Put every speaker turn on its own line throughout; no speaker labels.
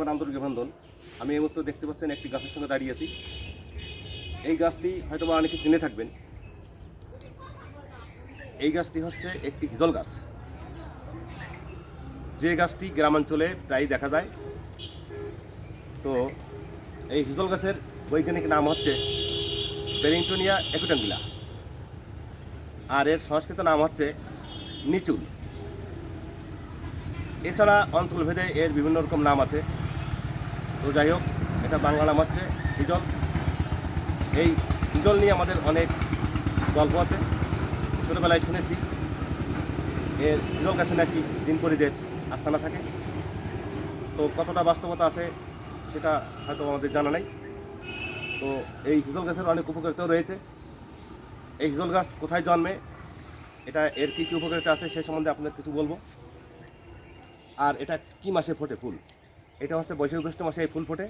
সবার আন্তরিক অভিনন্দন। আমি এই মুহূর্তে দেখতে পাচ্ছেন একটি গাছের সঙ্গে দাঁড়িয়ে আছি। এই গাছটি হয়তো বা অনেকে চিনে থাকবেন। এই গাছটি হচ্ছে একটি হিজল গাছ। যে গাছটি গ্রামাঞ্চলে প্রায় দেখা যায়। তো এই হিজল গাছের বৈজ্ঞানিক নাম হচ্ছে বেরিংটনিয়া একুটাঙ্গিলা। আর এর সংস্কৃত নাম হচ্ছে নিচুল। এছাড়া অঞ্চলভেদে এর বিভিন্ন রকম নাম আছে। তো যাই হোক, এটা বাংলা হচ্ছে হিজল এই হিজল নিয়ে আমাদের অনেক গল্প আছে। ছোটোবেলায় শুনেছি, এর হিজল গাছে নাকি জিনপরিদের আস্থানা থাকে। তো কতটা বাস্তবতা আছে সেটা হয়তো আমাদের জানা নেই। তো এই হিজল গাছের অনেক উপকারিতাও রয়েছে। এই হিজল গাছ কোথায় জন্মে, এটা এর কী কী উপকারিতা আছে সে সম্বন্ধে আপনাদের কিছু বলব। আর এটা কি মাসে ফোটে ফুল? এটা হচ্ছে বৈশাখ জ্যৈষ্ঠ মাসে এই ফুল ফোটে।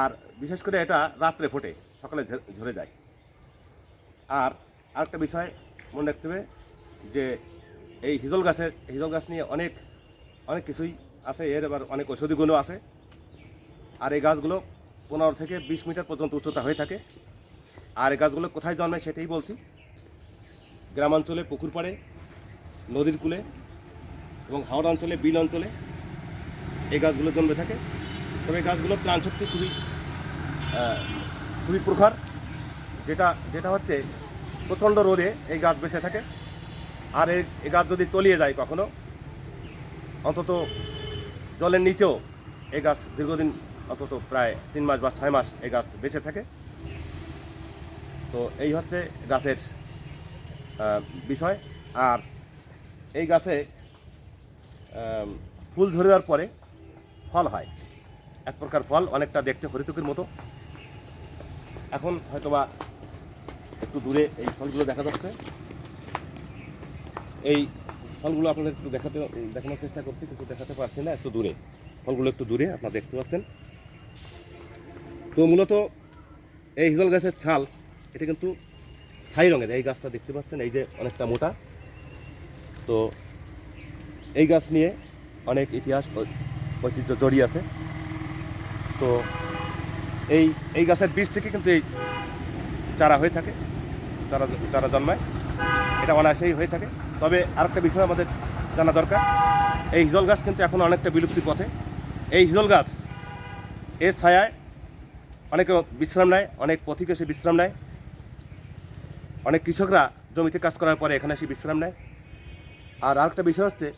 আর বিশেষ করে এটা রাত্রে ফোটে, সকালে ঝরে যায়। আর আরেকটা বিষয় মনে রাখতে হবে যে এই হিজল গাছের, হিজল গাছ নিয়ে অনেক অনেক কিছুই আছে, এর আবার অনেক ঔষধি গুণও আছে। আর এই গাছগুলো পনেরো থেকে বিশ মিটার পর্যন্ত উচ্চতা হয়ে থাকে। আর এই গাছগুলো কোথায় জন্মে সেটাই বলছি। গ্রামাঞ্চলে, পুকুর পাড়ে, নদীর কূলে এবং হাওড়া অঞ্চলে, বিল অঞ্চলে এই গাছগুলো জন্মে থাকে। তবে এই গাছগুলো প্রাণশক্তি খুবই খুবই প্রখর, যেটা যেটা হচ্ছে প্রচণ্ড রোদে এই গাছ বেঁচে থাকে। আর এই গাছ যদি তলিয়ে যায় কখনো, অন্তত জলের নিচেও এই গাছ দীর্ঘদিন, অন্তত প্রায় তিন মাস বা ছয় মাস এই গাছ বেঁচে থাকে। তো এই হচ্ছে গাছের বিষয়। আর এই গাছে ফুল ধরে দেওয়ার পরে ফল হয়। এক প্রকার ফল, অনেকটা দেখতে হরিতকের মতো। এখন হয়তোবা একটু দূরে এই ফলগুলো দেখা যাচ্ছে। এই ফলগুলো আপনাদের একটু দেখাতে, দেখানোর চেষ্টা করছি, কিন্তু দেখাতে পারছি না, একটু দূরে। ফলগুলো একটু দূরে, আপনারা দেখতে পাচ্ছেন। তো মূলত এই হিজল গাছের ছাল, এটা কিন্তু ছাই রঙের, এই গাছটা দেখতে পাচ্ছেন, এই যে অনেকটা মোটা। তো এই গাছ নিয়ে অনেক ইতিহাস ঐতিহ্য জড়িয়ে আছে। তো এই এই গাছের বীজ থেকে কিন্তু এই চারা হয়ে থাকে, চারা চারা জন্মায়। এটা অনায়াসেই হয়ে থাকে। তবে আরেকটা বিষয় আমাদের জানা দরকার, এই হিজল গাছ কিন্তু এখন অনেকটা বিলুপ্তির পথে। এই হিজল গাছ, এর ছায়ায় অনেকে বিশ্রাম নেয়, অনেক পথিক এসে বিশ্রাম নেয়। অনেক কৃষকরা জমিতে কাজ করার পরে এখানে এসে বিশ্রাম নেয়। আর আরেকটা বিষয় হচ্ছে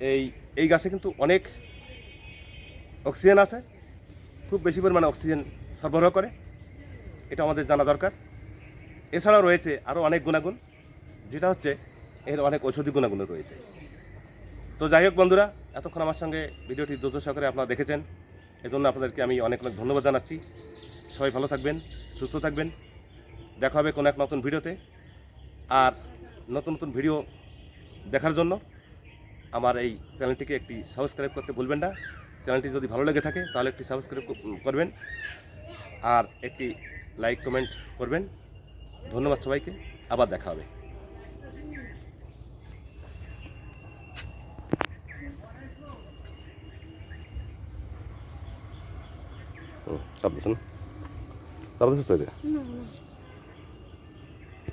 এই এই গাছে কিন্তু অনেক অক্সিজেন আছে। খুব বেশি পরিমাণে অক্সিজেন সরবরাহ করে। এটা আমাদের জানা দরকার। এছাড়াও রয়েছে আরও অনেক গুণাগুণ, যেটা হচ্ছে এর অনেক ঔষধি গুণাগুণ রয়েছে। তো যাই হোক বন্ধুরা, এতক্ষণ আমার সঙ্গে ভিডিওটি ধৈর্য সহকারে আপনারা দেখেছেন। এজন্য আপনাদেরকে আমি অনেক অনেক ধন্যবাদ জানাচ্ছি। সবাই ভালো থাকবেন, সুস্থ থাকবেন। দেখা হবে কোনো এক নতুন ভিডিওতে। আর নতুন নতুন ভিডিও দেখার জন্য আমার এই চ্যানেলটিকে একটি সাবস্ক্রাইব করতে ভুলবেন না। চ্যানেলটি যদি ভালো লেগে থাকে, তাহলে একটি সাবস্ক্রাইব করবেন আর একটি লাইক, কমেন্ট করবেন। ধন্যবাদ সবাইকে। আবার দেখা হবে। চাপ দিচ্ছেন তো